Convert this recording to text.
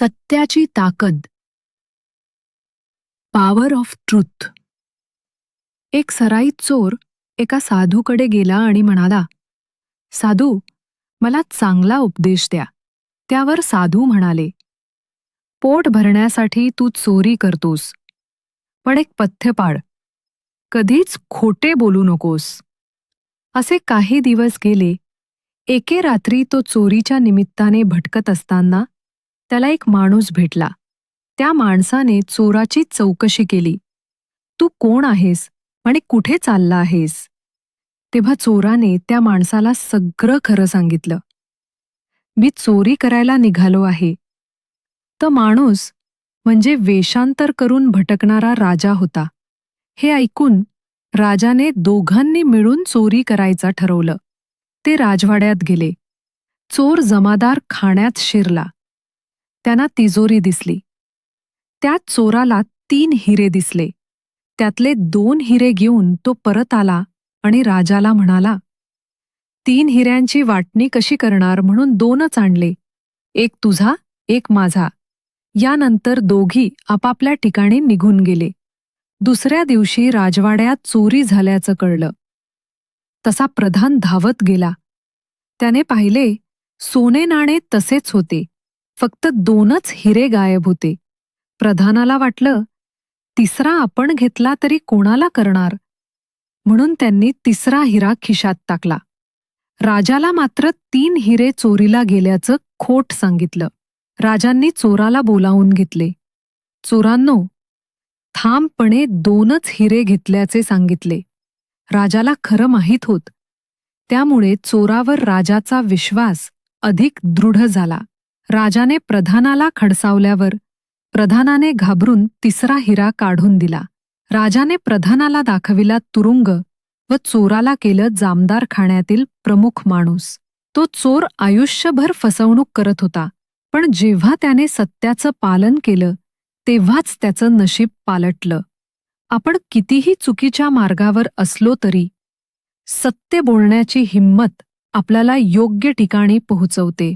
सत्याची ताकद. Power of truth एक सराईत चोर एका साधूकडे गेला आणि म्हणाला साधू मला चांगला उपदेश द्या. त्यावर साधू म्हणाले पोट भरण्यासाठी तू चोरी करतोस पण एक पथ्य पाड कधीच खोटे बोलू नकोस. असे काही दिवस गेले. एके रात्री तो चोरीच्या निमित्ताने भटकत असताना त्याला एक माणूस भेटला. त्या माणसाने चोराची चौकशी केली. तू कोण आहेस आणि कुठे चालला आहेस? तेव्हा चोराने त्या माणसाला सगळं खरं सांगितलं. मी चोरी करायला निघालो आहे. तर माणूस म्हणजे वेषांतर करून भटकणारा राजा होता. हे ऐकून राजाने दोघांनी मिळून चोरी करायचा ठरवलं. ते राजवाड्यात गेले. चोर जमादार खाण्यात शिरला. त्यांना तिजोरी दिसली. त्यात चोराला तीन हिरे दिसले. त्यातले दोन हिरे घेऊन तो परत आला आणि राजाला म्हणाला तीन हिऱ्यांची वाटणी कशी करणार म्हणून दोनच आणले. एक तुझा एक माझा. यानंतर दोघी आपापल्या ठिकाणी निघून गेले. दुसऱ्या दिवशी राजवाड्यात चोरी झाल्याचं कळलं. तसा प्रधान धावत गेला. त्याने पाहिले सोने नाणे तसेच होते. फक्त दोनच हिरे गायब होते. प्रधानाला वाटलं तिसरा आपण घेतला तरी कोणाला करणार? म्हणून त्यांनी तिसरा हिरा खिशात टाकला. राजाला मात्र तीन हिरे चोरीला गेल्याचं खोट सांगितलं. राजांनी चोराला बोलावून घेतले. चोरांनो ठामपणे दोनच हिरे घेतल्याचे सांगितले. राजाला खरं माहीत होत. त्यामुळे चोरावर राजाचा विश्वास अधिक दृढ झाला. राजाने प्रधानाला खडसावल्यावर प्रधानाने घाबरून तिसरा हिरा काढून दिला. राजाने प्रधानाला दाखविला तुरुंग व चोराला केलं जामदार खाण्यातील प्रमुख माणूस. तो चोर आयुष्यभर फसवणूक करत होता पण जेव्हा त्याने सत्याचं पालन केलं तेव्हाच त्याचं नशीब पालटलं. आपण कितीही चुकीच्या मार्गावर असलो तरी सत्य बोलण्याची हिंमत आपल्याला योग्य ठिकाणी पोहोचवते.